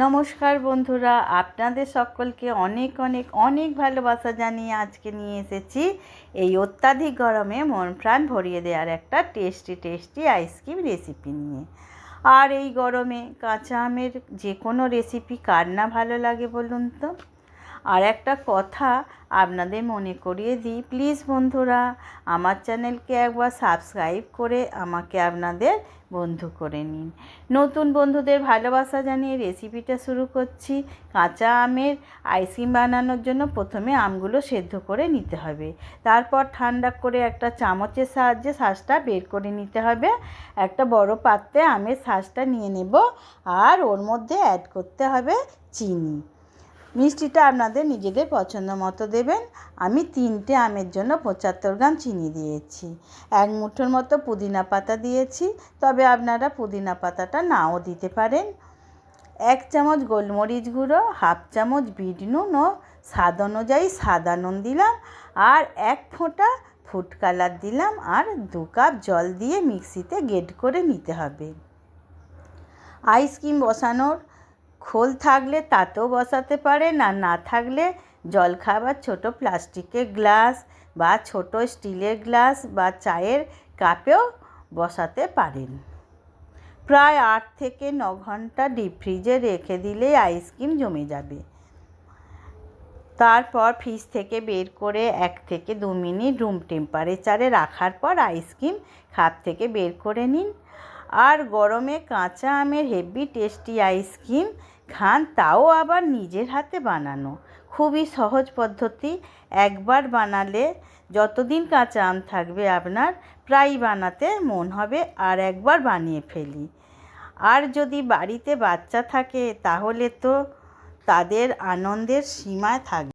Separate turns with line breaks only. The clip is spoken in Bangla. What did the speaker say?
নমস্কার বন্ধুরা, আপনাদের সকলকে অনেক অনেক অনেক ভালোবাসা জানিয়ে আজকে নিয়ে এসেছি এই অত্যাধিক গরমে মন প্রাণ ভরিয়ে দেওয়ার একটা টেস্টি টেস্টি আইসক্রিম রেসিপি নিয়ে। আর এই গরমে কাঁচা আমের যে কোনো রেসিপি কার না ভালো লাগে বলুন তো? আর একটা কথা আপনাদের মনে করিয়ে দিই প্লিজ বন্ধুরা, আমার চ্যানেলকে একবার সাবস্ক্রাইব করে আমাকে আপনাদের বন্ধু করে নিন। নতুন বন্ধুদের ভালোবাসা জানিয়ে রেসিপিটা শুরু করছি। কাঁচা আমের আইসক্রিম বানানোর জন্য প্রথমে আমগুলো সেদ্ধ করে নিতে হবে। তারপর ঠান্ডা করে একটা চামচের সাহায্যে শাঁসটা বের করে নিতে হবে। একটা বড় পাত্রে আমের শাঁসটা নিয়ে নেব আর ওর মধ্যে অ্যাড করতে হবে চিনি। মিষ্টিটা আপনাদের নিজেদের পছন্দ মতো দেবেন। আমি তিনটে আমের জন্য পঁচাত্তর গ্রাম চিনি দিয়েছি। এক মুঠোর মতো পুদিনা পাতা দিয়েছি, তবে আপনারা পুদিনা পাতাটা নাও দিতে পারেন। এক চামচ গোলমরিচ গুঁড়ো, হাফ চামচ বিট নুন ও স্বাদ অনুযায়ী সাদা নুন দিলাম আর এক ফোঁটা ফুড কালার দিলাম আর দু কাপ জল দিয়ে মিক্সিতে গেট করে নিতে হবে। আইসক্রিম বসানোর খোল থাকলে তাতেও বসাতে পারেন আর না থাকলে জল খাবার ছোট প্লাস্টিকের গ্লাস বা ছোট স্টিলের গ্লাস বা চায়ের কাপেও বসাতে পারেন। প্রায় আট থেকে ন ঘণ্টা ডিপ ফ্রিজে রেখে দিলেই আইসক্রিম জমে যাবে। তারপর ফ্রিজ থেকে বের করে এক থেকে দু মিনিট রুম টেম্পারেচারে রাখার পর আইসক্রিম খাপ থেকে বের করে নিন। আর গরমে কাঁচা আমের হেভি টেস্টি আইসক্রিম খান, তাও আবার নিজের হাতে বানানো। খুবই সহজ পদ্ধতি, একবার বানালে যতদিন কাঁচা আম থাকবে আপনার প্রায় বানাতে মন হবে আর একবার বানিয়ে ফেলি। আর যদি বাড়িতে বাচ্চা থাকে, তাহলে তো তাদের আনন্দের সীমায় থাকবে